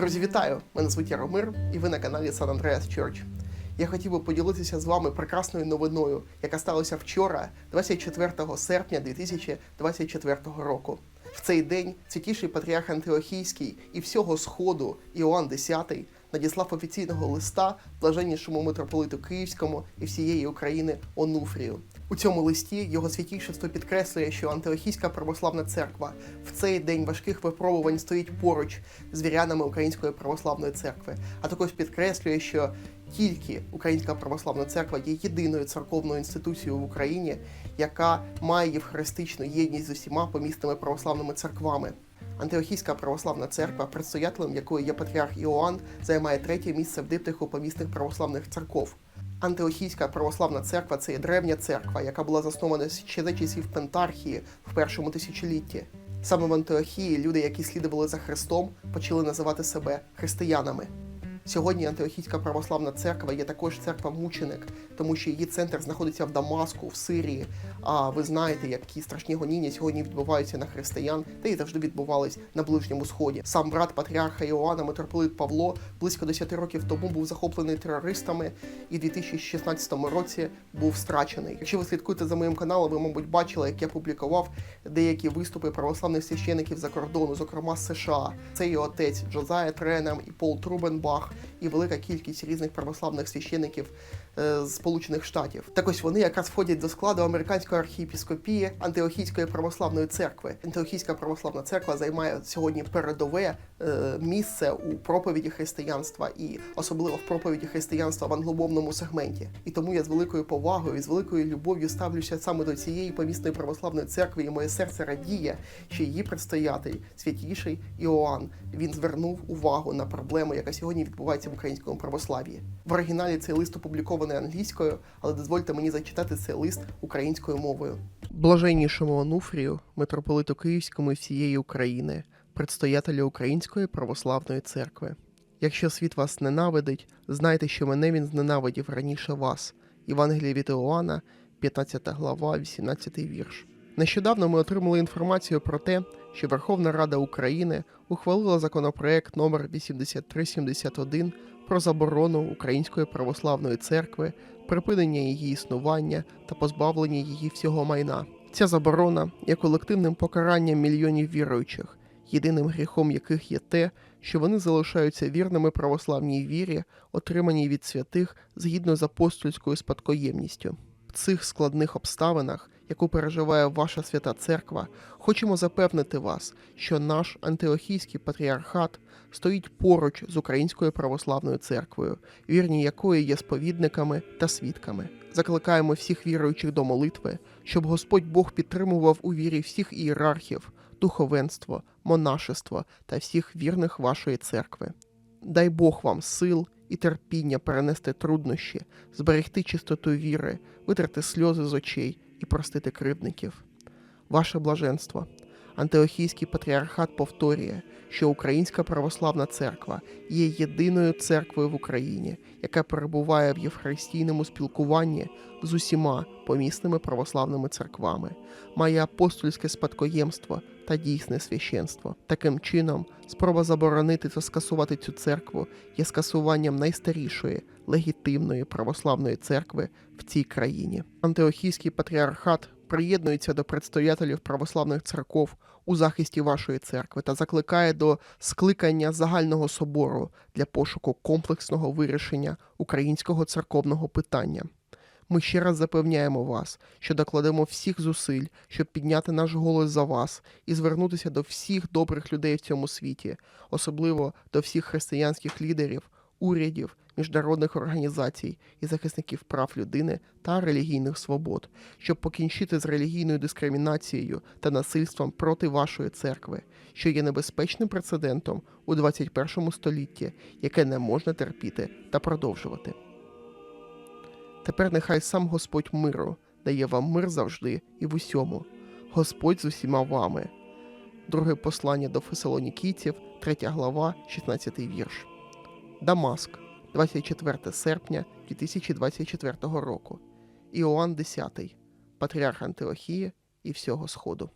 Друзі, вітаю! Мене звуть Яромир, і ви на каналі San Andreas Church. Я хотів би поділитися з вами прекрасною новиною, яка сталася вчора, 24 серпня 2024 року. В цей день святіший патріарх Антиохійський і всього Сходу Іоанн X надіслав офіційного листа блаженнішому митрополиту Київському і всієї України Онуфрію. У цьому листі його святійшество підкреслює, що Антиохійська православна церква в цей день важких випробувань стоїть поруч з вірянами Української православної церкви, а також підкреслює, що тільки Українська православна церква є єдиною церковною інституцією в Україні, яка має євхаристичну єдність з усіма помісними православними церквами. Антиохійська православна церква, предстоятелем якої є патріарх Іоанн, займає третє місце в диптиху помісних православних церков. Антиохійська православна церква це є древня церква, яка була заснована ще за часів Пентархії в першому тисячолітті. Саме в Антиохії люди, які слідували за Христом, почали називати себе християнами. Сьогодні Антиохійська православна церква є також церква мученик, тому що її центр знаходиться в Дамаску, в Сирії. А ви знаєте, які страшні гоніння сьогодні відбуваються на християн, та й завжди відбувались на Ближньому Сході. Сам брат патріарха Іоанна, митрополит Павло, близько 10 років тому був захоплений терористами і в 2016 році був страчений. Якщо ви слідкуєте за моїм каналом, ви, мабуть, бачили, як я публікував деякі виступи православних священиків за кордону, зокрема США. Це і отець Джозая Тренем, і Пол Трубенбах, і велика кількість різних православних священиків е, Сполучених Штатів. Так ось вони якраз входять до складу американської архієпіскопії Антиохійської православної церкви. Антиохійська православна церква займає сьогодні передове е, місце у проповіді християнства і особливо в проповіді християнства в англомовному сегменті. І тому я з великою повагою і з великою любов'ю ставлюся саме до цієї помісної православної церкви, і моє серце радіє, що її предстоятель, святіший Іоанн, він звернув увагу на проблему, яка сьогодні відбувається в українському православ'ї. В оригіналі цей лист опублікований англійською, але дозвольте мені зачитати цей лист українською мовою. Блаженнішому Онуфрію, митрополиту Київському і всієї України, предстоятелю Української православної церкви. Якщо світ вас ненавидить, знайте, що мене він зненавидів раніше вас. Євангелія від Іоанна, 15 глава, 18 вірш. Нещодавно ми отримали інформацію про те, що Верховна Рада України ухвалила законопроект номер 8371 про заборону Української православної церкви, припинення її існування та позбавлення її всього майна. Ця заборона є колективним покаранням мільйонів віруючих, єдиним гріхом яких є те, що вони залишаються вірними православній вірі, отриманій від святих згідно з апостольською спадкоємністю. В цих складних обставинах, яку переживає ваша свята церква, хочемо запевнити вас, що наш антиохійський патріархат стоїть поруч з Українською православною церквою, вірні якої є сповідниками та свідками. Закликаємо всіх віруючих до молитви, щоб Господь Бог підтримував у вірі всіх ієрархів, духовенство, монашество та всіх вірних вашої церкви. Дай Бог вам сил і терпіння перенести труднощі, зберегти чистоту віри, витерти сльози з очей і простити кривдників. Ваше блаженство. Антиохійський патріархат повторює, що Українська православна церква є єдиною церквою в Україні, яка перебуває в євхаристійному спілкуванні з усіма помісними православними церквами, має апостольське спадкоємство та дійсне священство. Таким чином, спроба заборонити та скасувати цю церкву є скасуванням найстарішої легітимної православної церкви в цій країні. Антиохійський патріархат приєднується до предстоятелів православних церков у захисті вашої церкви та закликає до скликання загального собору для пошуку комплексного вирішення українського церковного питання. Ми ще раз запевняємо вас, що докладемо всіх зусиль, щоб підняти наш голос за вас і звернутися до всіх добрих людей в цьому світі, особливо до всіх християнських лідерів, урядів, міжнародних організацій і захисників прав людини та релігійних свобод, щоб покінчити з релігійною дискримінацією та насильством проти вашої церкви, що є небезпечним прецедентом у 21 столітті, яке не можна терпіти та продовжувати. Тепер нехай сам Господь миру дає вам мир завжди і в усьому. Господь з усіма вами. Друге послання до Фесалонікійців, 3 глава, 16 вірш. Дамаск, 24 серпня 2024 року. Іоанн X, патріарх Антиохії і всього Сходу.